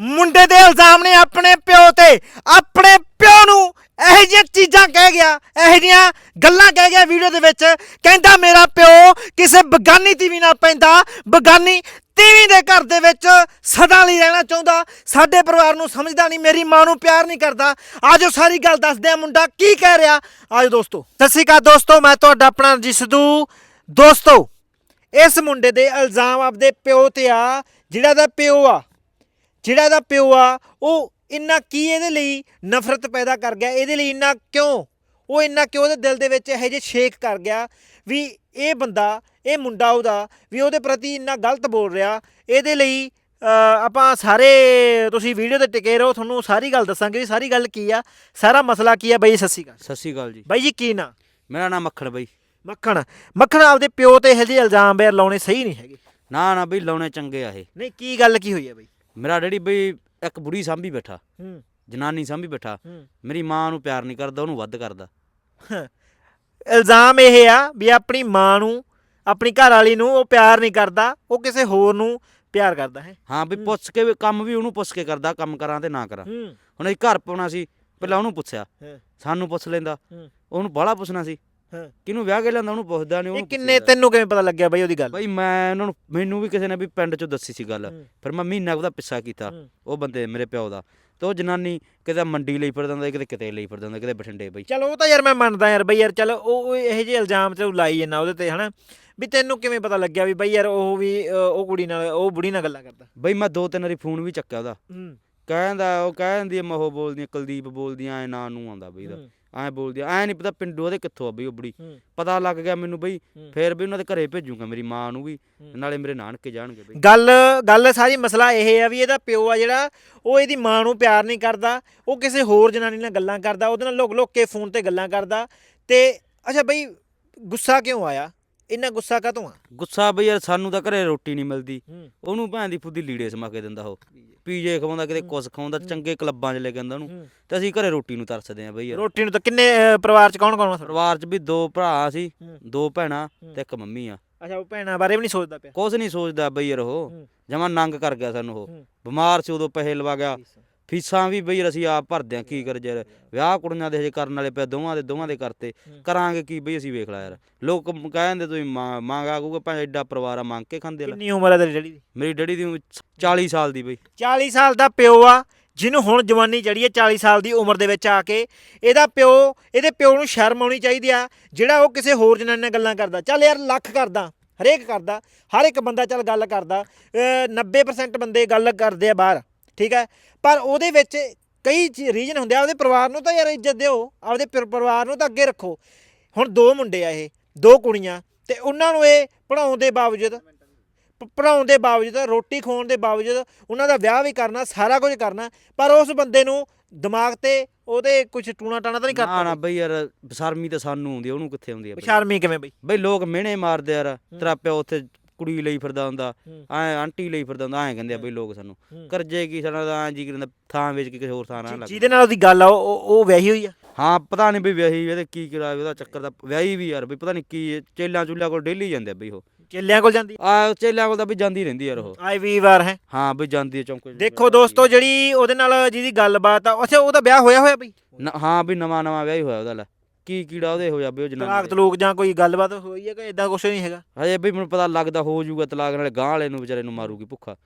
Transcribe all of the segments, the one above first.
ਮੁੰਡੇ ਦੇ ਇਲਜ਼ਾਮ ਨੇ ਆਪਣੇ ਪਿਓ ਤੇ, ਆਪਣੇ ਪਿਓ ਨੂੰ ਇਹੋ ਜਿਹੀਆਂ ਚੀਜ਼ਾਂ ਕਹਿ ਗਿਆ, ਇਹੋ ਜਿਹੀਆਂ ਗੱਲਾਂ ਕਹਿ ਗਿਆ ਵੀਡੀਓ ਦੇ ਵਿੱਚ, ਕਹਿੰਦਾ ਮੇਰਾ ਪਿਓ ਕਿਸੇ ਬਗਾਨੀ ਤੀਵੀ ਨਾਲ ਪੈਂਦਾ, ਬਗਾਨੀ ਤੀਵੀ ਦੇ ਘਰ ਦੇ ਵਿੱਚ ਸਦਾ ਲਈ ਰਹਿਣਾ ਚਾਹੁੰਦਾ, ਸਾਡੇ ਪਰਿਵਾਰ ਨੂੰ ਸਮਝਦਾ ਨਹੀਂ, ਮੇਰੀ ਮਾਂ ਨੂੰ ਪਿਆਰ ਨਹੀਂ ਕਰਦਾ। ਆਜੋ ਸਾਰੀ ਗੱਲ ਦੱਸਦੇ ਆ ਮੁੰਡਾ ਕੀ ਕਹਿ ਰਿਹਾ। ਆਜੋ ਦੋਸਤੋ। ਸਤਿ ਸ਼੍ਰੀ ਅਕਾਲ ਦੋਸਤੋ, ਮੈਂ ਤੁਹਾਡਾ ਆਪਣਾ ਰਣਜੀਤ ਸਿੱਧੂ ਦੋਸਤੋ, ਇਸ ਮੁੰਡੇ ਦੇ ਇਲਜ਼ਾਮ ਆਪਦੇ ਪਿਓ ਤੇ ਆ, ਜਿਹੜਾ ਦਾ ਪਿਓ ਆ ਜਿਹੜਾ ਦਾ ਪਿਓ ਆ ਉਹ ਇੰਨਾ ਕੀ ਇਹਦੇ ਲਈ ਨਫ਼ਰਤ ਪੈਦਾ ਕਰ ਗਿਆ? ਇਹਦੇ ਲਈ ਇੰਨਾ ਕਿਉਂ? ਉਹ ਇੰਨਾ ਕਿਉਂ ਉਹਦੇ ਦਿਲ ਦੇ ਵਿੱਚ ਇਹੋ ਜਿਹੇ ਸ਼ੇਕ ਕਰ ਗਿਆ ਵੀ ਇਹ ਬੰਦਾ ਇਹ ਮੁੰਡਾ ਉਹਦਾ ਵੀ ਉਹਦੇ ਪ੍ਰਤੀ ਇੰਨਾ ਗਲਤ ਬੋਲ ਰਿਹਾ? ਇਹਦੇ ਲਈ ਆਪਾਂ ਸਾਰੇ ਤੁਸੀਂ ਵੀਡੀਓ ਤੇ ਟਿਕੇ ਰਹੋ ਤੁਹਾਨੂੰ ਸਾਰੀ ਗੱਲ ਦੱਸਾਂਗੇ ਵੀ ਸਾਰੀ ਗੱਲ ਕੀ ਆ ਸਾਰਾ ਮਸਲਾ ਕੀ ਆ? ਬਾਈ ਅਕਾਲ। ਸਤਿ ਸ਼੍ਰੀ ਅਕਾਲ ਜੀ। ਬਾਈ ਜੀ ਕੀ ਨਾ? ਮੇਰਾ ਨਾਮ ਮੱਖਣ ਬਈ। ਮੱਖਣ। ਮੱਖਣ ਆਪਦੇ ਪਿਓ ਤੇ ਇਹੋ ਜਿਹੇ ਇਲਜ਼ਾਮ ਬੇਰ ਲਾਉਣੇ ਸਹੀ ਨਹੀਂ ਹੈਗੇ। ਨਾ ਨਾ ਬਈ ਲਾਉਣੇ ਚੰਗੇ ਆ ਇਹ। ਨਹੀਂ ਕੀ ਗੱਲ ਕੀ ਹੋਈ ਹੈ ਬਾਈ? ਮੇਰਾ ਡੈਡੀ ਬਈ ਇੱਕ ਬੁੜੀ ਸਾਂਭੀ ਬੈਠਾ ਹੂੰ ਜਨਾਨੀ ਸਾਂਭੀ ਬੈਠਾ ਹੂੰ ਮੇਰੀ ਮਾਂ ਨੂੰ ਪਿਆਰ ਨਹੀਂ ਕਰਦਾ ਉਹਨੂੰ ਵੱਧ ਕਰਦਾ ਇਲਜ਼ਾਮ ਇਹ ਆ ਵੀ ਆਪਣੀ ਮਾਂ ਨੂੰ ਆਪਣੀ ਘਰ ਵਾਲੀ ਨੂੰ ਉਹ ਪਿਆਰ ਨਹੀਂ ਕਰਦਾ ਉਹ ਕਿਸੇ ਹੋਰ ਨੂੰ ਪਿਆਰ ਕਰਦਾ ਹੈ ਹਾਂ ਹੂੰ। ਪੁੱਛ ਕੇ ਵੀ ਕੰਮ ਵੀ ਉਹਨੂੰ ਪੁੱਛ ਕੇ ਕਰਦਾ ਕੰਮ ਕਰਾਂ ਤੇ ਨਾ ਕਰਾਂ ਹੂੰ ਹੁਣ ਅਸੀਂ ਘਰ ਪਾਉਣਾ ਸੀ ਪਹਿਲਾਂ ਉਹਨੂੰ ਪੁੱਛਿਆ ਹਾਂ। ਸਾਨੂੰ ਪੁੱਛ ਲੈਂਦਾ ਹੂੰ। ਉਹਨੂੰ ਬਾਹਲਾ ਪੁੱਛਣਾ ਸੀ। ਕਿਹਨੂੰ ਵਿਆਹ ਕੇ ਲਿਆਂਦਾ ਉਹਨੂੰ ਪੁੱਛਦਾ ਨਹੀਂ ਇਹ ਉਹਨੂੰ ਕਿੰਨੇ ਤੈਨੂੰ ਕਿਵੇਂ ਪਤਾ ਲੱਗਿਆ ਬਾਈ ਉਹਦੀ ਗੱਲ? ਬਈ ਮੈਂ ਉਹਨਾਂ ਨੂੰ ਮੈਨੂੰ ਵੀ ਕਿਸੇ ਨੇ ਵੀ ਪਿੰਡ ਚੋਂ ਦੱਸੀ ਸੀ ਗੱਲ। ਹੂੰ। ਫਿਰ ਮੈਂ ਮਹੀਨਾ ਕੁ ਉਹਦਾ ਪਿੱਛਾ ਕੀਤਾ ਹੂੰ। ਉਹ ਬੰਦੇ ਮੇਰੇ ਪਿਓ ਦਾ। ਤੇ ਉਹ ਜਨਾਨੀ ਕਿਤੇ ਮੰਡੀ ਲਈ ਫਿਰਦਾ ਹੁੰਦਾ ਕਿਤੇ ਕਿਤੇ ਲਈ ਫਿਰਦਾ ਹੁੰਦਾ ਕਿਤੇ ਬਠਿੰਡੇ ਬਈ। ਚਲ ਉਹ ਤਾਂ ਯਾਰ ਮੈਂ ਮੰਨਦਾ ਯਾਰ ਬਈ ਯਾਰ ਚਲ ਉਹ ਉਹ ਇਹੋ ਜਿਹੇ ਇਲਜ਼ਾਮ ਤੇ ਲਾਈ ਜਾਂਦਾ ਉਹਦੇ ਤੇ ਹਨਾ? ਵੀ ਤੈਨੂੰ ਕਿਵੇਂ ਪਤਾ ਲੱਗਿਆ ਵੀ ਬਈ ਯਾਰ ਉਹ ਵੀ ਅ, ਉਹ ਕੁੜੀ ਨਾਲ ਉਹ ਬੁੜੀ ਨਾਲ ਗੱਲਾਂ ਕਰਦਾ। ਬਈ ਮੈਂ ਦੋ ਤਿੰਨ ਵਾਰੀ ਫੋਨ ਵੀ ਚੱਕਿਆ ਉਹਦਾ। ਹੂੰ। ਕਹਿੰਦਾ ਉਹ ਕਹਿੰਦੀ ਮਹੋ ਬੋਲਦੀਆਂ ਕੁਲਦੀਪ ਬੋਲਦੀਆਂ ਐ ਨਾਂ ਨੂੰ ਆਉਂਦਾ ਬਈ ਦਾ ਹੂੰ, ਐ ਬੋਲਦੀ ਐ ਨਹੀਂ ਪਤਾ ਪਿੰਡੂ ਉਹਦੇ ਕਿੱਥੋਂ ਆ ਬਈ ਉਹ ਬੁੜੀ। ਹੂੰ, ਪਤਾ ਲੱਗ ਗਿਆ ਮੈਨੂੰ ਬਈ ਹੂੰ। ਫੇਰ ਵੀ ਉਹਨਾਂ ਦੇ ਘਰੇ ਭੇਜੂਗਾ ਮੇਰੀ ਮਾਂ ਨੂੰ ਵੀ ਹੂੰ। ਨਾਲੇ ਮੇਰੇ ਨਾਨਕੇ ਜਾਣਗੇ ਬਈ। ਗੱਲ ਗੱਲ ਸਾਰੀ ਮਸਲਾ ਇਹ ਆ ਵੀ ਇਹਦਾ ਪਿਓ ਆ ਜਿਹੜਾ ਉਹ ਇਹਦੀ ਮਾਂ ਨੂੰ ਪਿਆਰ ਨਹੀਂ ਕਰਦਾ ਉਹ ਕਿਸੇ ਹੋਰ ਜਨਾਨੀ ਨਾਲ ਗੱਲਾਂ ਕਰਦਾ ਉਹਦੇ ਨਾਲ ਲੁਕ ਲੁਕ ਕੇ ਫੋਨ ਤੇ ਗੱਲਾਂ ਕਰਦਾ ਤੇ ਅੱਛਾ ਬਈ ਗੁੱਸਾ ਕਿਉਂ ਆਇਆ? ਇੰਨਾ ਗੁੱਸਾ ਕਾਹਤੋਂ ਆ? ਗੁੱਸਾ ਬਈ ਯਾਰ ਸਾਨੂੰ ਤਾਂ ਘਰੇ ਰੋਟੀ ਨਹੀਂ ਮਿਲਦੀ। ਉਹਨੂੰ ਭੈਣ ਦੀ ਫੁੱਦੀ ਲੀੜੇ ਸਮਾ ਕੇ ਦਿੰਦਾ ਉਹ। ਪੀਜੇ ਖਵਾਉਂਦਾ ਕਿਤੇ ਕੁਸ ਖਵਾਉਂਦਾ ਚੰਗੇ ਕਲੱਬਾਂ 'ਚ ਲੈ ਕੇ ਆਉਂਦਾ ਉਹਨੂੰ। ਤੇ ਅਸੀਂ ਘਰੇ ਰੋਟੀ ਨੂੰ ਤਰਸਦੇ ਆਂ ਬਈ ਯਾਰ ਰੋਟੀ ਨੂੰ ਤਾਂ ਕਿੰਨੇ ਪਰਿਵਾਰ ਚ ਕੌਣ ਕੌਣ ਆ ਤੁਹਾਡਾ? ਪਰਿਵਾਰ 'ਚ ਵੀ ਦੋ ਭਰਾ ਸੀ ਹੂੰ। ਦੋ ਭੈਣਾਂ। ਤੇ ਇੱਕ ਮੰਮੀ ਆ ਅੱਛਾ ਉਹ ਭੈਣਾਂ ਬਾਰੇ ਵੀ ਨਹੀਂ ਸੋਚਦਾ ਪਿਆ ਕੁਛ ਨਹੀਂ ਸੋਚਦਾ ਬਈ ਯਾਰ ਉਹ ਹੂੰ। ਜਮਾ ਨੰਗ ਕਰ ਗਿਆ ਸਾਨੂੰ ਉਹ ਹੂੰ। ਬਿਮਾਰ ਸੀ ਉਦੋਂ ਪੈਸੇ ਲਵਾ ਗਿਆ ਫੀਸਾਂ ਵੀ ਬਈ ਅਸੀਂ ਆਪ ਭਰਦੇ ਆ ਕੀ ਕਰ ਯਾਰ? ਵਿਆਹ ਕੁੜੀਆਂ ਦੇ ਹਜੇ ਕਰਨ ਵਾਲੇ ਪਿਆ ਦੋਵਾਂ ਦੇ ਦੋਵਾਂ ਦੇ ਕਰਤੇ। ਕਰਾਂਗੇ ਕੀ ਬਈ ਅਸੀਂ ਵੇਖ ਲਾ ਯਾਰ। ਲੋਕ ਕਹਿੰਦੇ ਤੁਸੀਂ ਮੰਗ ਆਗੂਗਾ ਭਾਵੇਂ ਐਡਾ ਪਰਿਵਾਰ ਆ ਮੰਗ ਕੇ ਖਾਂਦੇ ਲੈ। ਕਿੰਨੀ ਉਮਰ ਹੈ ਤੇਰੀ ਡੈਡੀ ਦੀ? ਮੇਰੀ ਡੈਡੀ ਦੀ ਉਮਰ 40 ਸਾਲ ਦੀ ਬਈ। 40 ਸਾਲ ਦਾ ਪਿਓ ਆ ਜਿਹਨੂੰ ਹੁਣ ਜਵਾਨੀ ਚੜੀ ਹੈ 40 ਸਾਲ ਦੀ ਉਮਰ ਦੇ ਵਿੱਚ ਆ ਕੇ ਇਹਦਾ ਪਿਓ ਇਹਦੇ ਪਿਓ ਨੂੰ ਸ਼ਰਮ ਆਉਣੀ ਚਾਹੀਦੀ ਆ ਜਿਹੜਾ ਉਹ ਕਿਸੇ ਹੋਰ ਜਨਾਨੀ ਨਾਲ ਗੱਲਾਂ ਕਰਦਾ। ਚੱਲ ਯਾਰ ਲੱਖ ਕਰਦਾ ਹਰੇਕ ਕਰਦਾ ਹਰ ਇੱਕ ਬੰਦਾ ਚੱਲ ਗੱਲ ਕਰਦਾ ਅਹ 90% ਬੰਦੇ ਗੱਲ ਕਰਦੇ ਆ ਬਾਹਰ। ਠੀਕ ਹੈ? ਪਰ ਉਹਦੇ ਵਿੱਚ ਕਈ ਰੀਜਨ ਹੁੰਦੇ ਆ ਉਹਦੇ ਪਰਿਵਾਰ ਨੂੰ ਤਾਂ ਯਾਰ ਇੱਜ਼ਤ ਦਿਓ ਆਪਦੇ ਪਰ- ਪਰਿਵਾਰ ਨੂੰ ਤਾਂ ਅੱਗੇ ਰੱਖੋ। ਹੁਣ ਦੋ ਮੁੰਡੇ ਆ ਇਹ ਦੋ ਕੁੜੀਆਂ ਤੇ ਉਹਨਾਂ ਨੂੰ ਇਹ ਪੜਾਉਣ ਦੇ ਬਾਵਜੂਦ ਪ- ਪੜ੍ਹਾਉਣ ਦੇ ਬਾਵਜੂਦ ਰੋਟੀ ਖਵਾਉਣ ਦੇ ਬਾਵਜੂਦ ਉਹਨਾਂ ਦਾ ਵਿਆਹ ਵੀ ਕਰਨਾ ਸਾਰਾ ਕੁਝ ਕਰਨਾ ਪਰ ਉਸ ਬੰਦੇ ਨੂੰ ਦਿਮਾਗ ਤੇ ਉਹਦੇ ਕੁਝ ਟੂਣਾ ਟਾਣਾ ਤਾਂ ਨਹੀਂ ਨਾ ਨਾ ਕਰਦਾ ਬਈ ਯਾਰ ਬਸ਼ਰਮੀ ਤਾਂ ਸਾਨੂੰ ਆਉਂਦੀ ਉਹਨੂੰ ਕਿੱਥੇ ਆਉਂਦੀ ਆ ਬਈ? ਸ਼ਰਮੀ ਕਿਵੇਂ ਬਈ? ਬਈ ਲੋਕ ਮਿਹਣੇ ਮਾਰਦੇ ਯਾਰ ਤੇਰਾ ਪਿਓ ਉੱਥੇ ਕੁੜੀ ਲਈ ਫਿਰਦਾ ਹੁੰਦਾ। ਐ ਆਂਟੀ ਲਈ ਫਿਰਦਾ ਹੁੰਦਾ ਐਂ ਕਹਿੰਦੇ ਆ ਬਈ ਲੋਕ ਸਾਨੂੰ। ਕਰਜੇ ਕੀ ਸਾਡਾ ਤਾਂ ਐਂ ਜੀ ਕਰਦਾ ਥਾਂ ਵੇਚ ਕੇ ਕਿਸੇ ਹੋਰ ਥਾਂ ਲੱਗ ਜਿਹਦੇ ਨਾਲ ਉਹਦੀ ਗੱਲ ਆ ਉਹ- ਉਹ ਵਿਆਹੀ ਹੋਈ ਆ? ਹਾਂ ਪਤਾ ਨਹੀਂ ਬਈ ਵਿਆਹੀ ਇਹਦੇ ਕੀ ਕਰਾ ਉਹਦਾ ਚੱਕਰ ਦਾ ਵਿਆਹੀ ਵੀ ਯਾਰ ਬਈ ਪਤਾ ਨਹੀਂ ਕੀ ਚੇਲਾਂ ਚੁੱਲਿਆਂ ਕੋਲ ਡੇਲੀ ਜਾਂਦੇ ਆ ਬਈ ਉਹ। ਚੇਲਿਆਂ ਕੋਲ ਜਾਂਦੀ? ਆ ਚੇਲਿਆਂ ਕੋਲ ਤਾਂ ਬਈ ਜਾਂਦੀ ਰਹਿੰਦੀ ਯਾਰ ਉਹ। ਆਈ ਵੀ ਵਾਰ ਹੈ। ਹਾਂ ਬਈ ਜਾਂਦੀ ਹੈ ਚੌਂਕੇ 'ਚ। ਦੇਖੋ ਦੋਸਤੋ ਜਿਹੜੀ ਉਹਦੇ ਨਾਲ ਜਿਹਦੀ ਗੱਲਬਾਤ ਆ ਅੱਛਾ ਉਹਦਾ ਵਿਆਹ ਹੋਇਆ ਹੋਇਆ ਬਈ? ਨ- ਹਾਂ ਬਈ ਨਵਾਂ ਨਵਾਂ ਵਿਆਹ ਹੋਇਆ ਉਹਦਾ ਲੈ। ਕੀ ਕੀੜਾ ਉਹਦੇ ਹੋ ਜਾ ਬਈ ਉਹ ਤਲਾਕ ਜਨਾਨੀ ਦੇ। ਤਲੂਕ ਜਾਂ ਕੋਈ ਗੱਲਬਾਤ ਹੋਈ ਹੈ ਕਿ ਇਦਾਂ ਕੁਝ ਨਹੀਂ ਹੈਗਾ? ਹਜੇ ਬਈ ਮੈਨੂੰ ਪਤਾ ਲੱਗਦਾ ਹੋ ਜਾਊਗਾ ਤਲਾਕ ਨਾਲੇ ਗਾਂ ਵਾਲੇ ਨੂੰ ਵਿਚਾਰੇ ਨੂੰ ਮਾਰੂਗੀ ਭੁੱਖਾ।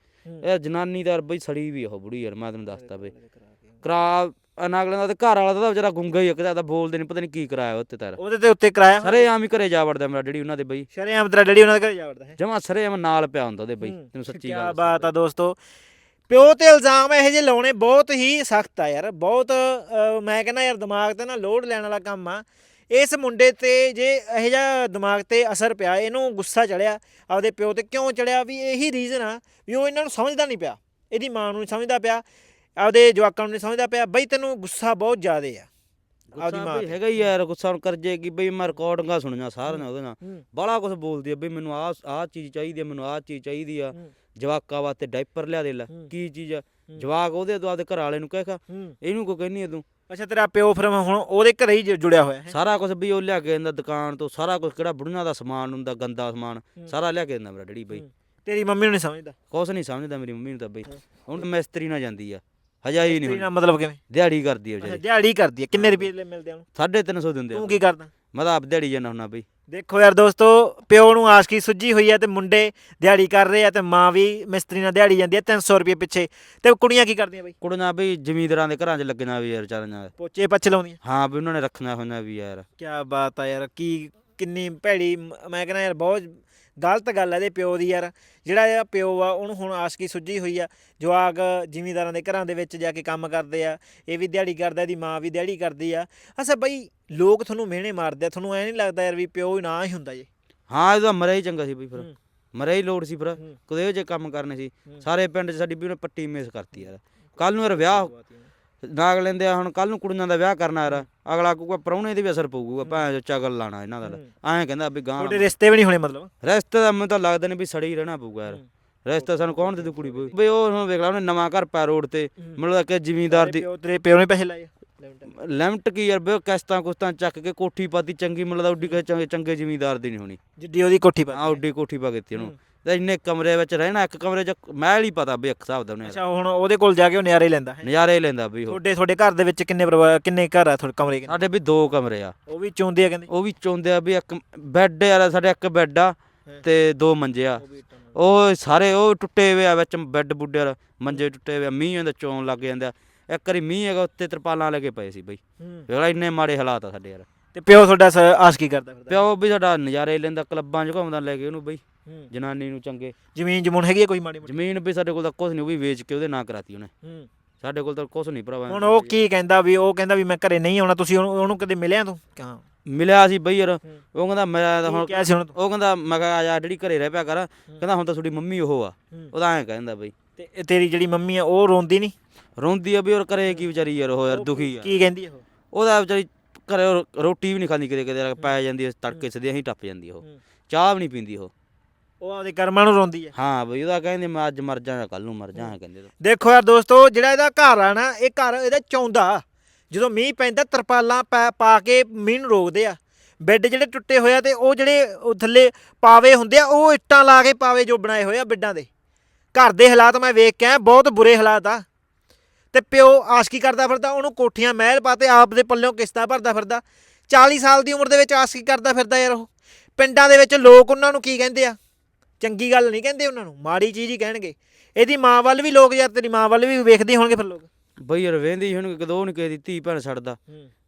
ਇਹ ਜਨਾਨੀ ਦਾ ਬਈ ਸੜੀ ਵੀ ਉਹ ਬੁੜੀ ਯਾਰ ਮੈਂ ਤੈਨੂੰ ਦੱਸਦਾ ਬਈ। ਕਰਾ ਅਨਾਗਲੇ ਦਾ ਤੇ ਘਰ ਵਾਲਾ ਤਾਂ ਵਿਚਾਰਾ ਗੁੰਗਾ ਹੀ ਇੱਕ ਤਾਂ ਬੋਲਦੇ ਨਹੀਂ ਪਤਾ ਨਹੀਂ ਕੀ ਕਰਾਇਆ ਉੱਤੇ ਤਾਰ ਉਹਦੇ ਤੇ ਉੱਤੇ ਕਰਾਇਆ ਸਾਰੇ ਆਮ ਹੀ ਘਰੇ ਜਾ ਵੜਦਾ ਮੇਰਾ ਡੈਡੀ ਉਹਨਾਂ ਦੇ ਬਈ। ਸ਼ਰੇਆਮ ਤੇਰਾ ਡੈਡੀ ਉਹਨਾਂ ਦੇ ਘਰੇ ਜਾ ਵੜਦਾ ਹੈ? ਜਮਾ ਸਾਰੇ ਆਮ ਨਾਲ ਪਿਆ ਹੁੰਦਾ ਉਹਦੇ ਬਈ ਹੂੰ। ਤੈਨੂੰ ਸੱਚੀ ਕਿਆ ਗੱਲ ਬਾਤ ਆ ਦੋਸਤੋ। ਪਿਓ ਤੇ ਇਲਜ਼ਾਮ ਇਹੋ ਜਿਹੇ ਲਾਉਣੇ ਬਹੁਤ ਹੀ ਸਖਤ ਆ ਯਾਰ, ਬਹੁਤ ਮੈਂ ਕਹਿੰਦਾ ਯਾਰ ਦਿਮਾਗ ਤੇ ਨਾ ਲੋਡ ਲੈਣ ਵਾਲਾ ਕੰਮ ਆ। ਇਸ ਮੁੰਡੇ ਤੇ ਜੇ ਇਹੋ ਜਿਹਾ ਦਿਮਾਗ ਤੇ ਅਸਰ ਪਿਆ, ਇਹਨੂੰ ਗੁੱਸਾ ਚੜਿਆ, ਆਪਦੇ ਪਿਓ ਤੇ ਕਿਉਂ ਚੜਿਆ? ਵੀ ਇਹੀ ਰੀਜ਼ਨ ਆ ਵੀ ਉਹ ਇਹਨਾਂ ਨੂੰ ਸਮਝਦਾ ਨਹੀਂ ਪਿਆ। ਇਹਦੀ ਮਾਂ ਨੂੰ ਸਮਝਦਾ ਪਿਆ, ਆਪਦੇ ਜਵਾਕਾਂ ਨੂੰ ਨਹੀਂ ਸਮਝਦਾ ਪਿਆ। ਬਈ ਤੈਨੂੰ ਗੁੱਸਾ ਬਹੁਤ ਜ਼ਿਆਦਾ ਆ। ਆਪਦੀ ਗੁੱਸਾ ਮਾਂ ਬਈ ਤੇ। ਹੈਗਾ ਹੀ ਯਾਰ ਗੁੱਸਾ ਹੁਣ ਕਰਜੇ ਕੀ ਬਈ ਮੈਂ ਰਿਕਾਰਡਿੰਗਾਂ ਸੁਣੀਆਂ ਸਾਰੀਆਂ ਉਹਦੇ ਨਾਲ ਹੂੰ। ਬੜਾ ਕੁਝ ਬੋਲਦੀ ਆ ਬਈ ਮੈਨੂੰ ਆਹ ਆਹ ਚੀਜ਼ ਚਾਹੀਦੀ ਆ ਮੈਨੂੰ ਆਹ ਚੀਜ਼ ਚਾਹੀਦੀ ਆ ਹੂੰ। ਜਵਾਕਾਂ ਵਾਸਤੇ ਡਾਈਪਰ ਲਿਆ ਦੇ ਲੈ ਹੂੰ। ਕੀ ਚੀਜ਼ ਆ ਹੂੰ। ਜਵਾਕ ਉਹਦੇ ਤੋਂ ਆਪਦੇ ਘਰ ਵਾਲੇ ਨੂੰ ਕਹਿ ਖਾ ਹੂੰ ਇਹਨੂੰ ਕੋ ਕਹਿਨੀ ਆ ਤੂੰ ਅੱਛਾ ਤੇਰਾ ਪਿਓ ਫਿਰ ਹੁਣ ਉਹਦੇ ਘਰੇ ਹੀ ਜ- ਜੁੜਿਆ ਹੋਇਆ ਹੈ ਸਾਰਾ ਕੁਝ ਵੀ ਉਹ ਲਿਆ ਕੇ ਦਿੰਦਾ ਦੁਕਾਨ ਤੋਂ ਸਾਰਾ ਕੁਝ ਕਿਹੜਾ ਬੁੜੀਆਂ ਦਾ ਸਮਾਨ ਹੁੰਦਾ ਗੰਦਾ ਸਮਾਨ ਹੂੰ। ਸਾਰਾ ਲਿਆ ਕੇ ਦਿੰਦਾ ਮੇਰਾ ਡੈਡੀ ਬਈ ਹੂੰ। ਤੇਰੀ ਮੰਮੀ ਨੂੰ ਨਹੀਂ ਸਮਝਦਾ ਕੁਛ ਨਹੀਂ ਸਮਝਦਾ ਮੇਰੀ ਮੰਮੀ ਨੂੰ ਤਾਂ ਬਈ ਹੁਣ ਮਿਸਤਰੀ ਨਾਲ ਜਾਂਦੀ ਆ ਹਜਾਈ ਨਹੀਂ ਨਾਲ ਹੁਣ ਮਤਲਬ ਕਿਵੇਂ? ਦਿਹਾੜੀ ਕਰਦੀ ਅੱਛਾ ਵਿਚਾਰੀ। ਦਿਹਾੜੀ ਕਰਦੀ ਹੈ ਕਿੰਨੇ ਰੁਪਏ ਲੈ ਮਿਲਦੇ ਆ ਉਹਨੂੰ? 350 ਦਿੰਦੇ ਆ ਤੂੰ ਕੀ ਕਰਦਾ? ਮੈਂ ਤਾਂ ਆਪ ਦਿਹਾੜੀ ਜਾਂਦਾ ਹੁੰਨਾ ਬਈ। ਦੇਖੋ ਯਾਰ ਦੋਸਤੋ ਪਿਓ ਨੂੰ ਆਸ਼ਕੀ ਸੁੱਜੀ ਹੋਈ ਹੈ ਤੇ ਮੁੰਡੇ ਦਿਹਾੜੀ ਕਰ ਰਹੇ ਆ ਤੇ ਮਾਂ ਵੀ ਮਿਸਤਰੀ ਨਾਲ ਦਿਹਾੜੀ ਜਾਂਦੀ ਹੈ 300 ਰੁਪਏ ਪਿੱਛੇ। ਤੇ ਕੁੜੀਆਂ ਕੀ ਕਰਦੀਆਂ ਬਈ? ਕੁੜੀਆਂ ਬਈ ਜ਼ਮੀਂਦਾਰਾਂ ਦੇ ਘਰਾਂ 'ਚ ਲੱਗਣਾ ਵੀ ਯਾਰ ਚਾਰਾਂ ਪੋਚੇ ਪੱਛ ਲਾਉਂਦੀਆਂ। ਹਾਂ ਵੀ ਉਹਨਾਂ ਨੇ ਰੱਖਣਾ ਹੁੰਦਾ ਵੀ ਯਾਰ। ਕੀ ਬਾਤ ਆ ਯਾਰ ਕੀ ਕਿੰਨੀ ਭੈੜੀ ਮ- ਮੈਂ ਕਹਿੰਦਾ ਯਾਰ ਬਹੁਤ ਗਲਤ ਗੱਲ ਹੈ ਇਹਦੇ ਪਿਓ ਦੀ ਯਾਰ। ਜਿਹੜਾ ਇਹ ਪਿਓ ਆ ਉਹਨੂੰ ਹੁਣ ਆਸ਼ਕੀ ਸੁੱਜੀ ਹੋਈ ਆ। ਜਵਾਕ ਜ਼ਿਮੀਂਦਾਰਾਂ ਦੇ ਘਰਾਂ ਦੇ ਵਿੱਚ ਜਾ ਕੇ ਕੰਮ ਕਰਦੇ ਆ। ਇਹ ਵੀ ਦਿਹਾੜੀ ਕਰਦਾ ਇਹਦੀ ਮਾਂ ਵੀ ਦਿਹਾੜੀ ਕਰਦੀ ਆ। ਅੱਛਾ ਬਈ ਲੋਕ ਤੁਹਾਨੂੰ ਮਿਹਣੇ ਮਾਰਦੇ ਆ। ਤੁਹਾਨੂੰ ਐ ਨਹੀਂ ਲੱਗਦਾ ਯਾਰ ਵੀ ਪਿਓ ਹੀ ਨਾ ਹੀ ਹੁੰਦਾ ਜੇ। ਹਾਂ ਇਹਦਾ ਮਰਿਆ ਹੀ ਚੰਗਾ ਸੀ ਬਈ ਫਿਰ। ਮਰਿਆ ਹੀ ਲੋੜ ਸੀ ਫਿਰ। ਕਦੇ ਜੇ ਕੰਮ ਕਰਨੇ ਸੀ। ਸਾਰੇ ਪਿੰਡ 'ਚ ਸਾਡੀ ਵੀ ਉਹਨੇ ਪੱਟੀ ਮੇਸ ਕਰਤੀ ਯਾਰ। ਕੱਲ ਨੂੰ ਯਾਰ ਵਿਆਹ ਨਾਗ ਲੈਂਦੇ ਆ ਹੁਣ ਕੱਲ ਨੂੰ ਕੁੜੀਆਂ ਦਾ ਵਿਆਹ ਕਰਨਾ ਯਾਰ ਅਗਲਾ ਕਹੂਗਾ ਪਰੌਣੇ ਦੀ ਵੀ ਅਸਰ ਪਊਗਾ ਭਾਂ ਚਗਲ ਲਾਣਾ ਇਹਨਾਂ ਦਾ। ਐਂ ਕਹਿੰਦਾ ਵੀ ਗਾਂ ਤੁਹਾਡੇ ਰਿਸ਼ਤੇ ਵੀ ਨਹੀਂ ਹੋਣੇ ਮਤਲਬ? ਰਸਤੇ ਦਾ ਮੈਨੂੰ ਤਾਂ ਲੱਗਦਾ ਨਹੀਂ ਵੀ ਸੜੀ ਹੀ ਰਹਿਣਾ ਪਊਗਾ ਯਾਰ। ਰਸਤਾ ਸਾਨੂੰ ਕੌਣ ਦੇ ਦੂ ਕੁੜੀ ਬਈ? ਬਈ ਉਹ ਹੁਣ ਵੇਖ ਲਾ ਉਹਨੇ ਨਵਾਂ ਘਰ ਪਾ ਰੋਡ ਤੇ। ਲੱਗਦਾ ਕਿ ਜ਼ਿਮੀਂਦਾਰ ਦੀ ਤੇਰੇ ਪਿਓ ਨੇ ਪੈਸੇ ਲਾਏ? ਲਿਮਟ ਕੀ ਯਾਰ ਬਈ ਕਿਸ਼ਤਾਂ ਕੁਸ਼ਤਾਂ ਚੱਕ ਕੇ ਕੋਠੀ ਪਾਤੀ ਚੰਗੀ ਲੱਗਦਾ ਉੱਡੀ ਚੰਗੇ ਚੰਗੇ ਜ਼ਿਮੀਂਦਾਰ ਦੀ ਨਹੀਂ ਹੋਣੀ। ਜਿੱਡੀ ਉਹਦੀ ਕੋਠੀ ਪਾ ਆ ਉੱਡੀ ਕੋਠੀ ਪਾ ਕੇ ਦਿੱਤੀ ਉਹਨੂੰ। ਤੇ ਇੰਨੇ ਕਮਰੇ ਵਿੱਚ ਰਹਿਣਾ ਇੱਕ ਕਮਰੇ 'ਚ ਮਹਿਲ ਹੀ ਪਤਾ ਬਈ ਇੱਕ ਹਿਸਾਬ ਦਾ ਉਹਨੇ ਅੱਛਾ ਹੁਣ ਉਹਦੇ ਕੋਲ ਜਾ ਕੇ ਉਹ ਨਿਆਰੇ ਲੈਂਦਾ ਹੈ। ਨਜ਼ਾਰੇ ਲੈਂਦਾ ਬਈ ਉਹ। ਤੁਹਾਡੇ ਤੁਹਾਡੇ ਘਰ ਦੇ ਵਿੱਚ ਕਿੰਨੇ ਪਰਿਵਾਰ ਕਿੰਨੇ ਘਰ ਆ ਤੁਹਾਡੇ ਕਮਰੇ ਕਿੰਨੇ? ਸਾਡੇ ਵੀ ਦੋ ਕਮਰੇ ਆ। ਉਹ ਵੀ ਚੋਂਦੇ ਆ ਕਹਿੰਦੇ? ਉਹ ਵੀ ਚਾਹੁੰਦੇ ਆ ਵੀ ਇੱਕ ਬੈੱਡ ਯਾਰ ਸਾਡੇ ਇੱਕ ਬੈੱਡ ਆ ਹਾਂ। ਤੇ ਦੋ ਮੰਜੇ ਆ। ਉਹ ਸਾਰੇ ਉਹ ਟੁੱਟੇ ਹੋਏ ਆ ਵਿੱਚ ਬੈੱਡ ਬੁੱਡੇ ਯਾਰ ਮੰਜੇ ਟੁੱਟੇ ਹੋਏ ਆ ਮੀਂਹ ਹੁੰਦਾ ਚੋਣ ਲੱਗ ਜਾਂਦਾ। ਇੱਕ ਵਾਰੀ ਮੀਂਹ ਹੈਗਾ ਉੱਤੇ ਤਰਪਾਲਾਂ ਲੈ ਕੇ ਪਏ ਸੀ ਬਈ। ਹੂੰ। ਵੇਖਲਾ ਇੰਨੇ ਮਾੜੇ ਹਾਲਾਤ ਆ ਸਾਡੇ ਯਾਰ। ਤੇ ਪਿਓ ਤੁਹਾਡਾ ਸ- ਆਸ਼ਕੀ ਕਰਦਾ ਫਿਰਦਾ ਪਿਓ ਵੀ ਸਾਡਾ ਨਜ਼ਾਰੇ ਲੈਂਦਾ ਕਲੱਬਾਂ 'ਚ ਘੁੰਮਦਾ ਲੈ ਕੇ ਉਹਨੂੰ ਬਈ। ਹੂੰ। ਜਨਾਨੀ ਨੂੰ ਚੰਗੇ। ਜ਼ਮੀਨ ਜਮੂਨ ਹੈਗੀ ਆ ਕੋਈ ਮਾੜੀ ਮੋਟੀ? ਜ਼ਮੀਨ ਵੀ ਸਾਡੇ ਕੋਲ ਤਾਂ ਕੁਝ ਨਹੀਂ ਉਹ ਵੀ ਵੇਚ ਕੇ ਉਹਦੇ ਨਾਂ ਕਰਾਤੀ ਉਹਨੇ। ਹੂੰ। ਸਾਡੇ ਕੋਲ ਤਾਂ ਕੁਝ ਨਹੀਂ ਭਰਾਵਾ। ਹੁਣ ਉਹ ਕੀ ਕਹਿੰਦਾ ਵੀ ਉਹ ਕਹਿੰਦਾ ਵੀ ਮੈਂ ਘਰੇ ਨਹੀਂ ਆਉਣਾ ਤੁਸੀਂ ਉਹਨੂੰ ਉਹਨੂੰ ਕਦੇ ਮਿਲਿਆ ਤੂੰ? ਹਾਂ ਮਿਲਿਆ ਸੀ ਬਈ ਯਾਰ। ਉਹ ਕਹਿੰਦਾ ਮੈਂ ਤਾਂ ਹੁਣ ਕਿਹਾ ਸੀ ਹੁਣ ਉਹ ਕਹਿੰਦਾ ਮੈਂ ਕਿਹਾ ਆ ਜਾ ਜਿਹੜੀ ਘਰੇ ਰਹਿ ਪਿਆ ਕਰ। ਕਹਿੰਦਾ ਹੁਣ ਤਾਂ ਤੁਹਾਡੀ ਮੰਮੀ ਉਹ ਆ। ਉਹਦਾ ਐਂ ਕਹਿੰਦਾ ਬਈ। ਤੇ ਤੇਰੀ ਜਿਹੜੀ ਮੰਮੀ ਆ ਉਹ ਰੋਂਦੀ ਨਹੀਂ ਰੋਂਦੀ ਆ ਵੀ ਉਹ ਕਰੇ ਕੀ ਵਿਚਾਰੀ ਯਾਰ ਉਹ ਯਾਰ ਦੁਖੀ ਆ। ਕੀ ਕਹਿੰਦੀ ਉਹ? ਉਹਦਾ ਵਿਚਾਰੀ ਘਰੇ ਰੋਟੀ ਵੀ ਨਹੀਂ ਖਾਂਦੀ ਕਿਤੇ ਕਿਤੇ ਪੈ ਜਾਂਦੀ ਤੜਕੇ ਸਦੇ ਹੀ ਟੱਪ ਜਾਂਦੀ ਉਹ। ਚਾਹ ਵੀ ਨਹੀਂ ਪੀਂਦੀ ਉਹ। ਉਹ ਆਪਦੇ ਕਰਮਾਂ ਨੂੰ ਰੋਂਦੀ ਆ ਹਾਂ ਬਈ ਉਹਦਾ ਕਹਿੰਦੇ ਮੈਂ ਅੱਜ ਮਰ ਜਾਣਾ ਕੱਲ ਨੂੰ ਮਰ ਜਾਣਾ ਕਹਿੰਦੇ ਤਾਂ। ਦੇਖੋ ਯਾਰ ਦੋਸਤੋ ਜਿਹੜਾ ਇਹਦਾ ਘਰ ਆ ਨਾ ਇਹ ਘਰ ਇਹਦਾ ਚੌਂਦਾ। ਜਦੋਂ ਮੀਂਹ ਪੈਂਦਾ ਤਰਪਾਲਾਂ ਪਾ- ਪਾ ਕੇ ਮੀਂਹ ਨੂੰ ਰੋਕਦੇ ਆ। ਬੈੱਡ ਜਿਹੜੇ ਟੁੱਟੇ ਹੋਏ ਆ ਤੇ ਉਹ ਜਿਹੜੇ ਉਹ ਥੱਲੇ ਪਾਵੇ ਹੁੰਦੇ ਆ ਉਹ ਇੱਟਾਂ ਲਾ ਕੇ ਪਾਵੇ ਜੋ ਬਣਾਏ ਹੋਏ ਆ ਬੈੱਡਾਂ ਦੇ। ਘਰ ਦੇ ਹਾਲਾਤ ਮੈਂ ਵੇਖ ਕੇ ਆਇਆ ਬਹੁਤ ਬੁਰੇ ਹਾਲਾਤ ਆ। ਤੇ ਪਿਓ ਆਸ਼ਕੀ ਕਰਦਾ ਫਿਰਦਾ? ਉਹਨੂੰ ਕੋਠੀਆਂ ਮਹਿਲ ਪਾਤੇ ਆਪ ਦੇ ਪੱਲਿਓਂ ਕਿਸ਼ਤਾਂ ਭਰਦਾ ਫਿਰਦਾ। 40 ਸਾਲ ਦੀ ਉਮਰ ਦੇ ਵਿੱਚ ਆਸ਼ਕੀ ਕਰਦਾ ਫਿਰਦਾ ਯਾਰ ਉਹ? ਪਿੰਡਾਂ ਦੇ ਵਿੱਚ ਲੋਕ ਉਹਨਾਂ ਨੂੰ ਕੀ ਕਹਿੰਦੇ ਆ? ਚੰਗੀ ਗੱਲ ਨਹੀਂ ਕਹਿੰਦੇ ਉਹਨਾਂ ਨੂੰ ਮਾੜੀ ਚੀਜ਼ ਹੀ ਕਹਿਣਗੇ। ਇਹਦੀ ਮਾਂ ਵੱਲ ਵੀ ਲੋਕ ਯਾਰ ਤੇਰੀ ਮਾਂ ਵੱਲ ਵੀ ਵੇਖਦੇ ਹੋਣਗੇ ਫਿਰ ਲੋਕ। ਬਈ ਯਾਰ ਵੇਂਦੀ ਹੁਣ ਕਦੋਂ ਨਹੀਂ ਕਿਸੇ ਧੀ ਭੈਣ ਛੱਡਦਾ।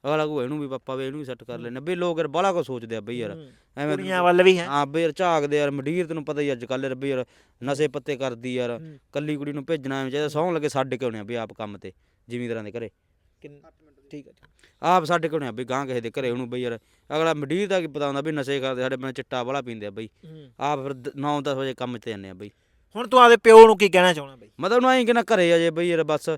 ਅਗਲਾ ਕੋ ਇਹਨੂੰ ਵੀ ਪਾਪਾ ਵੇ ਇਹਨੂੰ ਵੀ ਸੈੱਟ ਕਰ ਲੈਣਾ ਬਈ ਲੋਕ ਯਾਰ ਬਾਲਾ ਕੋ ਸੋਚਦੇ ਆ ਬਈ ਯਾਰ। ਐਵੇਂ ਕੁੜੀਆਂ ਵੱਲ ਵੀ ਹੈ। ਹਾਂ ਬਈ ਯਾਰ ਝਾਕਦੇ ਯਾਰ ਮੰਡੀਰ ਤੈਨੂੰ ਪਤਾ ਹੀ ਅੱਜ ਕੱਲ੍ਹ ਯਾਰ ਬਈ ਯਾਰ ਨਸ਼ੇ ਪੱਤੇ ਕਰਦੀ ਯਾਰ। ਕੱਲੀ ਕੁੜੀ ਨੂੰ ਭੇਜਣਾ ਐਵੇਂ ਚਾਹੀਦਾ ਸੌਂ ਲੱਗੇ ਸਾਡੇ ਕਿਉਂ ਆ ਬਈ ਆਪ ਕੰਮ ਤੇ ਜ਼ਿਮੀਂਦਾਰਾਂ ਦੇ ਘਰੇ। ਕਿੰਨ- ਠੀਕ ਹੈ ਆਪ ਸਾਡੇ ਕੋਲ ਆ ਬਈ ਗਾਂ ਕਿਸੇ ਦੇ ਘਰੇ ਉਹਨੂੰ ਬਈ ਯਾਰ ਅਗਲਾ ਮੰਡੀਰ ਦਾ ਕੀ ਪਤਾ ਹੁੰਦਾ ਵੀ ਨਸ਼ੇ ਕਰਦੇ ਸਾਡੇ ਬੰਦੇ ਚਿੱਟਾ ਵਾਲਾ ਪੀਂਦੇ ਆ ਬਈ। ਆਪ ਫਿਰ 9-10 ਵਜੇ ਕੰਮ ਤੇ ਜਾਂਦੇ ਆ ਬਈ। ਹੁਣ ਤੂੰ ਆਪਦੇ ਪਿਓ ਨੂੰ ਕੀ ਕਹਿਣਾ ਚਾਹਣਾ ਬਈ? ਮਤਲਬ ਉਹਨੂੰ ਐਂ ਕਿਨਾ ਘਰੇ ਆ ਜੇ ਬਈ ਯਾਰ ਬਸ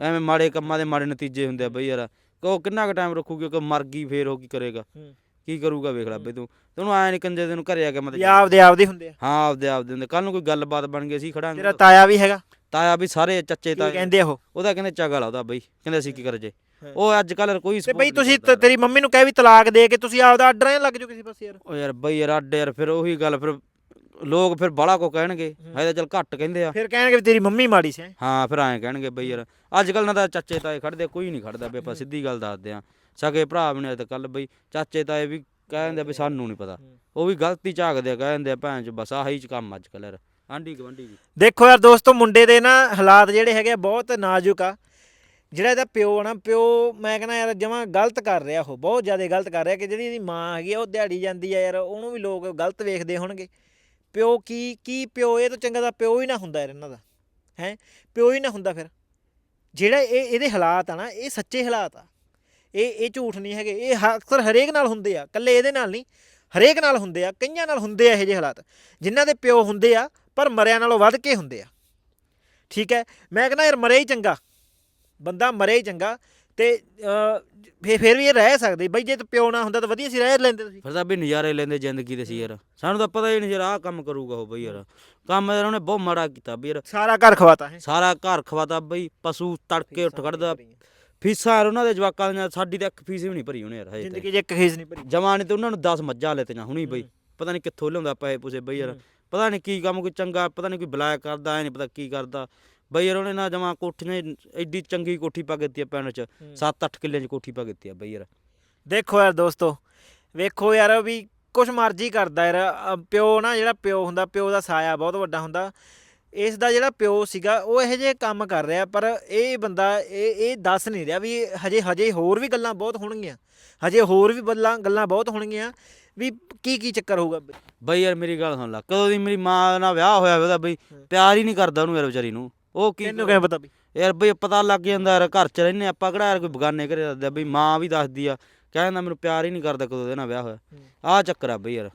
ਐਵੇਂ ਮਾੜੇ ਕੰਮਾਂ ਦੇ ਮਾੜੇ ਨਤੀਜੇ ਹੁੰਦੇ ਆ ਬਈ ਯਾਰ। ਕਿ ਕਿੰਨਾ ਕੁ ਟਾਈਮ ਰੱਖੂਗੀ ਕਿ ਮਰ ਗਈ ਫੇਰ ਉਹ ਕੀ ਕਰੇਗਾ? ਹੂੰ। ਕੀ ਕਰੂਗਾ ਵੇਖ ਲੈ ਬਈ ਤੂੰ। ਤੇ ਉਹਨੂੰ ਐਂ ਨਹੀਂ ਕੰਜੇ ਦੇ ਨੂੰ ਘਰੇ ਆ ਕੇ ਵੀ ਮਤਲਬ ਆਪਦੇ ਆਪਦੇ ਹੁੰਦੇ ਆ। ਹਾਂ ਆਪਦੇ ਆਪਦੇ ਹੁੰਦੇ। ਕੱਲ ਨੂੰ ਕੋਈ ਗੱਲਬਾਤ ਬਣ ਗਈ ਅਸੀਂ ਖੜਾਂਗੇ। ਤੇਰਾ ਤਾਇਆ ਵੀ ਹੈਗਾ। ਤਾਇਆ ਵੀ ਸਾਰੇ ਚੱਚੇ ਕੀ ਕਹਿੰਦੇ ਆ ਉਹ? ਉਹਦਾ ਕਹਿੰਦੇ ਚਗਲ ਆ ਉਹਦਾ ਬਈ। ਕਹਿੰਦੇ ਅਸੀਂ ਕੀ ਕਰ ਜੇ। ਉਹ ਅੱਜ ਕੱਲ ਕੋਈ ਤੇ ਬਈ ਤੁਸੀਂ ਤ- ਤੇਰੀ ਮੰਮੀ ਨੂੰ ਕਹਿ ਵੀ ਤਲਾਕ ਦੇ ਕੇ ਤੁਸੀਂ ਆਪਦਾ ਅੱਡ ਰਹਿਣ ਲੱਗ ਜਾਓ ਕਿਸੇ ਪਾਸੇ ਯਾਰ। ਉਹ ਯਾਰ ਬਈ ਯਾਰ ਅੱਡ ਯਾਰ ਫਿਰ ਉਹੀ ਗੱਲ ਫਿਰ ਲੋਕ ਫਿਰ ਬਾਲਾ ਕੋ ਕਹਿਣਗੇ। ਹਜੇ ਤਾਂ ਚੱਲ ਘੱਟ ਕਹਿੰਦੇ ਆ। ਫਿਰ ਕਹਿਣਗੇ ਵੀ ਤੇਰੀ ਮੰਮੀ ਮਾੜੀ ਸੀ ਹੈਂ। ਹਾਂ ਫਿਰ ਐਂ ਕਹਿਣਗੇ ਬਈ ਯਾਰ ਅੱਜ ਕੱਲ ਨਾ ਤਾਂ ਚਾਚੇ ਤਾਏ ਖੜਦੇ ਕੋਈ ਨਹੀਂ ਖੜਦਾ ਵੀ ਆਪਾਂ ਸਿੱਧੀ ਗੱਲ ਦੱਸਦੇ ਆ। ਸਕੇ ਭਰਾ ਵੀ ਨੇ ਤੇ ਕੱਲ ਬਈ ਚਾਚੇ ਤਾਏ ਵੀ ਕਹਿੰਦੇ ਵੀ ਸਾਨੂੰ ਨਹੀਂ ਪਤਾ। ਉਹ ਵੀ ਗਲਤੀ ਝਾਕਦੇ ਆ ਕਹਿੰਦੇ ਆ ਭੈਣ ਚ ਬਸ ਆਹੀ ਚ ਕੰਮ ਅੱਜ ਕੱਲ ਯਾਰ। ਆਂਢੀ ਗਵੰਡੀ ਦੇਖੋ ਯਾਰ ਦੋਸਤੋ ਮੁੰਡੇ ਦੇ ਨਾ ਹਾਲਾਤ ਜਿਹੜੇ ਹੈਗੇ ਆ ਬਹੁਤ ਨਾਜ਼ੁਕ ਆ। ਜਿਹੜਾ ਇਹਦਾ ਪਿਓ ਆ ਨਾ, ਪਿਓ ਮੈਂ ਕਹਿੰਦਾ ਯਾਰ ਜਮਾਂ ਗਲਤ ਕਰ ਰਿਹਾ ਉਹ, ਬਹੁਤ ਜ਼ਿਆਦਾ ਗਲਤ ਕਰ ਰਿਹਾ ਕਿ ਜਿਹੜੀ ਇਹਦੀ ਮਾਂ ਹੈਗੀ ਆ, ਉਹ ਦਿਹਾੜੀ ਜਾਂਦੀ ਆ ਯਾਰ, ਉਹਨੂੰ ਵੀ ਲੋਕ ਗਲਤ ਵੇਖਦੇ ਹੋਣਗੇ। ਪਿਓ ਕੀ ਕੀ ਪਿਓ, ਇਹ ਤੋਂ ਚੰਗਾ ਤਾਂ ਪਿਓ ਹੀ ਨਾ ਹੁੰਦਾ ਯਾਰ ਇਹਨਾਂ ਦਾ, ਹੈ? ਪਿਓ ਹੀ ਨਾ ਹੁੰਦਾ ਫਿਰ। ਜਿਹੜਾ ਇਹ, ਇਹਦੇ ਹਾਲਾਤ ਆ ਨਾ, ਇਹ ਸੱਚੇ ਹਾਲਾਤ ਆ। ਇਹ ਇਹ ਝੂਠ ਨਹੀਂ ਹੈਗੇ, ਇਹ ਅਕਸਰ ਹਰੇਕ ਨਾਲ ਹੁੰਦੇ ਆ, ਇਕੱਲੇ ਇਹਦੇ ਨਾਲ ਨਹੀਂ, ਹਰੇਕ ਨਾਲ ਹੁੰਦੇ ਆ, ਕਈਆਂ ਨਾਲ ਹੁੰਦੇ ਆ ਇਹੋ ਜਿਹੇ ਹਾਲਾਤ। ਜਿਨ੍ਹਾਂ ਦੇ ਪਿਓ ਹੁੰਦੇ ਆ, ਪਰ ਮਰਿਆਂ ਨਾਲੋਂ ਵੱਧ ਕੇ ਹੁੰਦੇ ਆ। ਠੀਕ ਹੈ? ਮੈਂ ਕਹਿੰਦਾ ਯਾਰ ਮਰਿਆ ਹੀ ਚੰਗਾ। ਬੰਦਾ ਮਰੇ ਹੀ ਚੰਗਾ ਤੇ ਅਹ, ਫੇ- ਫਿਰ ਵੀ ਇਹ ਰਹਿ ਸਕਦੇ। ਬਈ ਜੇ ਤੇ ਪਿਓ ਨਾ ਹੁੰਦਾ ਤਾਂ ਵਧੀਆ ਸੀ ਰਹਿ ਲੈਂਦੇ ਤੁਸੀਂ। ਫਿਰ ਤਾਂ ਵੀ ਨਜ਼ਾਰੇ ਲੈਂਦੇ ਜ਼ਿੰਦਗੀ ਦੇ ਸੀ ਯਾਰ। ਸਾਨੂੰ ਤਾਂ ਪਤਾ ਹੀ ਨਹੀਂ ਯਾਰ ਆਹ ਕੰਮ ਕਰੂਗਾ ਉਹ ਬਈ ਯਾਰ। ਕੰਮ ਯਾਰ ਉਹਨੇ ਬਹੁਤ ਮਾੜਾ ਕੀਤਾ ਵੀ ਯਾਰ। ਸਾਰਾ ਘਰ ਖਵਾਤਾ ਹੈ ਸਾਰਾ ਘਰ ਖਵਾਤਾ ਬਈ ਪਸ਼ੂ ਤੜਕੇ ਉੱਠ ਖੜਦਾ ਫੀਸਾਂ ਯਾਰ ਉਹਨਾਂ ਦੇ ਜਵਾਕਾਂ ਦੀਆਂ ਸਾਡੀ ਤਾਂ ਇੱਕ ਫੀਸ ਵੀ ਨਹੀਂ ਭਰੀ ਉਹਨੇ ਯਾਰ ਹਜੇ ਜ਼ਿੰਦਗੀ 'ਚ ਇੱਕ ਖੇਸ ਨਹੀਂ ਭਰੀ। ਜਮਾਨੇ ਤੇ ਉਹਨਾਂ ਨੂੰ 10 ਮੱਝਾਂ ਲੈਤੀਆਂ ਹੁਣੀ ਬਈ। ਪਤਾ ਨਹੀਂ ਕਿੱਥੋਂ ਲਿਆਉਂਦਾ ਪੈਸੇ ਪੂਸੇ ਬਈ ਯਾਰ। ਪਤਾ ਨਹੀਂ ਕੀ ਕੰਮ ਕੋਈ ਚੰਗਾ ਪਤਾ ਨਹੀਂ ਕੋਈ ਬਲੈਕ ਕਰਦਾ ਐ ਨਹੀਂ ਪਤਾ ਕੀ ਕਰਦਾ। ਬਈ ਯਾਰ ਉਹਨੇ ਨਾ ਜਮਾ ਕੋਠੀਆਂ ਹੀ- ਐਡੀ ਚੰਗੀ ਕੋਠੀ ਪਾ ਦਿੱਤੀ ਆ ਪਿੰਡ 'ਚ। 7-8 ਕਿੱਲੇ 'ਚ ਕੋਠੀ ਪਾ ਦਿੱਤੀ ਆ ਬਈ ਯਾਰ। ਦੇਖੋ ਯਾਰ ਦੋਸਤੋ ਵੇਖੋ ਯਾਰ ਵੀ ਕੁਛ ਮਰਜ਼ੀ ਕਰਦਾ ਯਾਰ। ਪਿਓ ਨਾ ਜਿਹੜਾ ਪਿਓ ਹੁੰਦਾ ਪਿਓ ਦਾ ਸਾਇਆ ਬਹੁਤ ਵੱਡਾ ਹੁੰਦਾ। ਇਸ ਦਾ ਜਿਹੜਾ ਪਿਓ ਸੀਗਾ ਉਹ ਇਹੋ ਜਿਹੇ ਕੰਮ ਕਰ ਰਿਹਾ ਪਰ ਇਹ ਬੰਦਾ ਇਹ ਇਹ ਦੱਸ ਨਹੀਂ ਰਿਹਾ ਵੀ ਹਜੇ ਹਜੇ ਹੋਰ ਵੀ ਗੱਲਾਂ ਬਹੁਤ ਹੋਣਗੀਆਂ। ਹਜੇ ਹੋਰ ਵੀ ਗੱਲਾਂ ਗੱਲਾਂ ਬਹੁਤ ਹੋਣਗੀਆਂ ਵੀ ਕੀ ਕੀ ਚੱਕਰ ਹੋਊਗਾ ਬਈ। ਯਾਰ ਮੇਰੀ ਗੱਲ ਸੁਣ ਲੈ ਕਦੋਂ ਦੀ ਮੇਰੀ ਮਾਂ ਨਾਲ ਵਿਆਹ ਹੋਇਆ ਉਹਦਾ ਬਈ ਪਿਆਰ ਹੀ ਨਹੀਂ ਕਰਦਾ ਉਹਨੂੰ ਯਾਰ ਵਿਚਾਰੀ ਨੂੰ। ਉਹ ਕੀ ਤੈਨੂੰ ਕਿਵੇਂ ਪਤਾ ਵੀ? ਯਾਰ ਬਈ ਪਤਾ ਲੱਗ ਜਾਂਦਾ ਯਾਰ ਘਰ 'ਚ ਰਹਿੰਦੇ ਆਪਾਂ ਕਿਹੜਾ ਯਾਰ ਕੋਈ ਬਗਾਨੇ ਘਰੇ ਰਹਿੰਦੇ ਬਈ ਮਾਂ ਵੀ ਦੱਸਦੀ ਆ। ਕਹਿੰਦਾ ਮੈਨੂੰ ਪਿਆਰ ਹੀ ਨਹੀਂ ਕਰਦਾ ਕਦੋਂ ਦੇ ਨਾਲ ਵਿਆਹ ਹੋਇਆ। ਆਹ ਚੱਕਰ ਆ ਬਈ ਯਾਰ।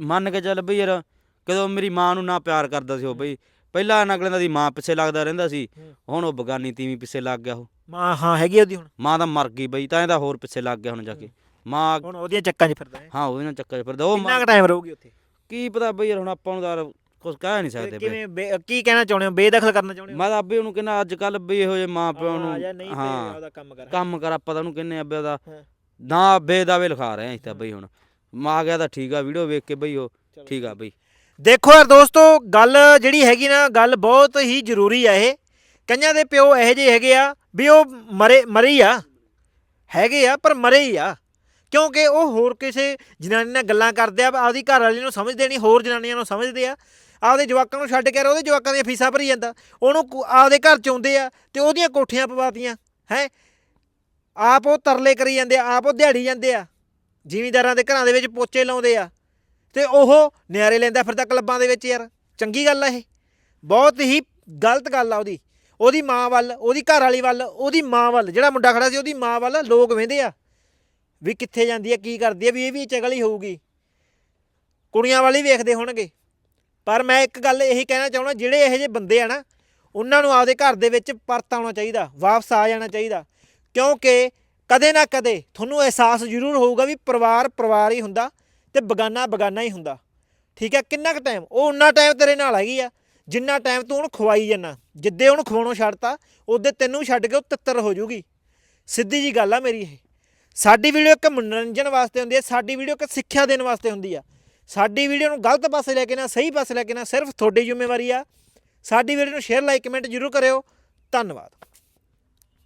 ਮੰਨ ਕੇ ਚੱਲ ਬਈ ਯਾਰ ਕਦੋਂ ਮੇਰੀ ਮਾਂ ਨੂੰ ਨਾ ਪਿਆਰ ਕਰਦਾ ਸੀ ਉਹ ਬਈ। ਪਹਿਲਾਂ ਅਗਲੇ ਦਾ ਦੀ ਮਾਂ ਪਿੱਛੇ ਲੱਗਦਾ ਰਹਿੰਦਾ ਸੀ। ਹੁਣ ਉਹ ਬਗਾਨੀ ਤੀਵੀਂ ਪਿੱਛੇ ਲੱਗ ਗਿਆ ਉਹ। ਮਾਂ ਹਾਂ ਹੈਗੀ ਉਹਦੀ ਹੁਣ। ਮਾਂ ਤਾਂ ਮਰ ਗਈ ਬਈ ਤਾਂ ਇਹਦਾ ਹੋਰ ਪਿੱਛੇ ਲੱਗ ਗਿਆ ਹੁਣ ਜਾ ਕੇ। ਮਾਂ ਹੁਣ ਉਹਦੀਆਂ ਚੱਕਾਂ 'ਚ ਫਿਰਦਾ ਹੈ ਹਾਂ ਉਹਦੇ ਨਾਲ ਚੱਕਰ 'ਚ ਫਿਰਦਾ ਉਹ ਕਿੰਨਾ ਟਾਈਮ ਰਹੂਗੀ ਉੱਥੇ? ਕੀ ਪਤਾ ਬਈ ਯਾਰ ਹੁਣ ਆਪਾਂ ਨੂੰ ਤਾਂ ਕੁਝ ਕਹਿ ਨਹੀਂ ਸਕਦੇ ਬਈ। ਕਿਵੇਂ ਬੇ- ਕੀ ਕਹਿਣਾ ਚਾਹੁੰਦੇ ਹੋ? ਬੇਦਖਲ ਕਰਨਾ ਚਾਹੁੰਦੇ ਹੋ? ਮੈਂ ਤਾਂ ਅੱਬੇ ਉਹਨੂੰ ਕਹਿੰਦਾ ਅੱਜ ਕੱਲ ਬਈ ਇਹੋ ਜਿਹੇ ਮਾਂ ਪਿਓ ਆ ਜਾ ਨੂੰ ਤੇ ਹਾਂ ਉਹਦਾ ਕੰਮ ਕਰ। ਕੰਮ ਕਰ ਆਪਾਂ ਤਾਂ ਉਹਨੂੰ ਕਹਿੰਨੇ ਅੱਬੇ ਦਾ ਹਾਂ। ਨਾ ਅੱਬੇ ਦਾ ਵੀ ਲਿਖਾ ਰਹੇ ਆ ਇੱਥੇ ਬਈ ਹੁਣ। ਮਾਂ ਗਿਆ ਤਾਂ ਠੀਕ ਆ ਵੀਡੀਓ ਵੇਖ ਕੇ ਬਈ ਉਹ ਠੀਕ ਆ ਬਈ। ਦੇਖੋ ਯਾਰ ਦੋਸਤੋ ਗੱਲ ਜਿਹੜੀ ਹੈਗੀ ਨਾ ਗੱਲ ਬਹੁਤ ਹੀ ਜ਼ਰੂਰੀ ਆ ਇਹ। ਕਈਆਂ ਦੇ ਪਿਓ ਇਹੋ ਜਿਹੇ ਹੈਗੇ ਆ ਵੀ ਉਹ ਮਰੇ ਮਰੇ ਹੀ ਆ। ਹੈਗੇ ਆ ਪਰ ਮਰੇ ਹੀ ਆ। ਕਿਉਂਕਿ ਉਹ ਹੋਰ ਕਿਸੇ ਜਨਾਨੀ ਨਾਲ ਗੱਲਾਂ ਕਰਦੇ ਆ ਆਪਦੀ ਘਰ ਵਾਲੀ ਨੂੰ ਸਮਝਦੇ ਨਹੀਂ ਹੋਰ ਜਨਾਨੀਆਂ ਨੂੰ ਸਮਝਦੇ ਆ। ਆਪਦੇ ਜਵਾਕਾਂ ਨੂੰ ਛੱਡ ਕੇ ਯਾਰ ਉਹਦੇ ਜਵਾਕਾਂ ਦੀਆਂ ਫੀਸਾਂ ਭਰੀ ਜਾਂਦਾ। ਉਹਨੂੰ ਕੁ- ਆਪਦੇ ਘਰ ਚ ਆਉਂਦੇ ਆ ਤੇ ਉਹਦੀਆਂ ਕੋਠੀਆਂ ਪਵਾਤੀਆਂ, ਹੈ? ਆਪ ਉਹ ਤਰਲੇ ਕਰੀ ਜਾਂਦੇ ਆ, ਆਪ ਉਹ ਦਿਹਾੜੀ ਜਾਂਦੇ ਆ। ਜ਼ਿਮੀਂਦਾਰਾਂ ਦੇ ਘਰਾਂ ਦੇ ਵਿੱਚ ਪੋਚੇ ਲਾਉਂਦੇ ਆ। ਤੇ ਉਹ ਨਿਆਰੇ ਲੈਂਦਾ ਫਿਰਦਾ ਕਲੱਬਾਂ ਦੇ ਵਿੱਚ ਯਾਰ, ਚੰਗੀ ਗੱਲ ਆ ਇਹ। ਬਹੁਤ ਹੀ ਗਲਤ ਗੱਲ ਆ ਉਹਦੀ। ਉਹਦੀ ਮਾਂ ਵੱਲ, ਉਹਦੀ ਘਰ ਵਾਲੀ ਵੱਲ ਉਹਦੀ ਮਾਂ ਵੱਲ, ਜਿਹੜਾ ਮੁੰਡਾ ਖੜਾ ਸੀ ਉਹਦੀ ਮਾਂ ਵੱਲ ਲੋਕ ਵਹਿੰਦੇ ਆ। ਵੀ ਕਿੱਥੇ ਜਾਂਦੀ ਹੈ ਕੀ ਕਰਦੀ ਹੈ ਵੀ ਇਹ ਵੀ ਚਗਲ ਹੀ ਹੋਊਗੀ। ਕੁੜੀਆਂ ਵਾਲੀ ਵੇਖਦੇ ਹੋਣਗੇ। ਪਰ ਮੈਂ ਇੱਕ ਗੱਲ ਇਹੀ ਕਹਿਣਾ ਚਾਹੁੰਦਾ, ਜਿਹੜੇ ਇਹੋ ਜਿਹੇ ਬੰਦੇ ਆ ਨਾ, ਉਹਨਾਂ ਨੂੰ ਆਪਦੇ ਘਰ ਦੇ ਵਿੱਚ ਪਰਤ ਆਉਣਾ ਚਾਹੀਦਾ, ਵਾਪਸ ਆ ਜਾਣਾ ਚਾਹੀਦਾ। ਕਿਉਂਕਿ ਕਦੇ ਨਾ ਕਦੇ ਤੁਹਾਨੂੰ ਅਹਿਸਾਸ ਜ਼ਰੂਰ ਹੋਊਗਾ ਵੀ ਪਰਿਵਾਰ ਪਰਿਵਾਰ ਹੀ ਹੁੰਦਾ ਤੇ ਬਗਾਨਾ ਬਗਾਨਾ ਹੀ ਹੁੰਦਾ। ਠੀਕ ਹੈ, ਕਿੰਨਾ ਕੁ ਟਾਈਮ ਉਹ ਉਨਾ ਟਾਈਮ ਤੇਰੇ ਨਾਲ ਹੈਗੀ ਆ, ਜਿੰਨਾ ਟਾਈਮ ਤੂੰ ਉਹਨੂੰ ਖਵਾਈ ਜਾਂਦਾ ਜਿੱਦੇ ਉਹਨੂੰ ਖਵਾਉਣੋਂ ਛੱਡਤਾ, ਉਹਦੇ ਤੈਨੂੰ ਛੱਡ ਕੇ ਉਹ ਤਿੱਤਰ ਹੋ ਜਾਊਗੀ। ਸਿੱਧੀ ਜੀ ਗੱਲ ਆ ਮੇਰੀ ਇਹ। ਸਾਡੀ ਵੀਡੀਓ ਇੱਕ ਮਨੋਰੰਜਨ ਵਾਸਤੇ ਹੁੰਦੀ ਹੈ, ਸਾਡੀ ਵੀਡੀਓ ਇੱਕ ਸਿੱਖਿਆ ਦੇਣ ਵਾਸਤੇ ਹੁੰਦੀ ਆ। ਸਾਡੀ ਵੀਡੀਓ ਨੂੰ ਗਲਤ ਪਾਸੇ ਲੈ ਕੇ ਨਾ, ਸਹੀ ਪਾਸੇ ਲੈ ਕੇ ਨਾ, ਸਿਰਫ ਤੁਹਾਡੀ ਜ਼ਿੰਮੇਵਾਰੀ ਆ। ਸਾਡੀ ਵੀਡੀਓ ਨੂੰ ਸ਼ੇਅਰ ਲਾਈਕ ਕਮੈਂਟ ਜ਼ਰੂਰ ਕਰਿਓ। ਧੰਨਵਾਦ।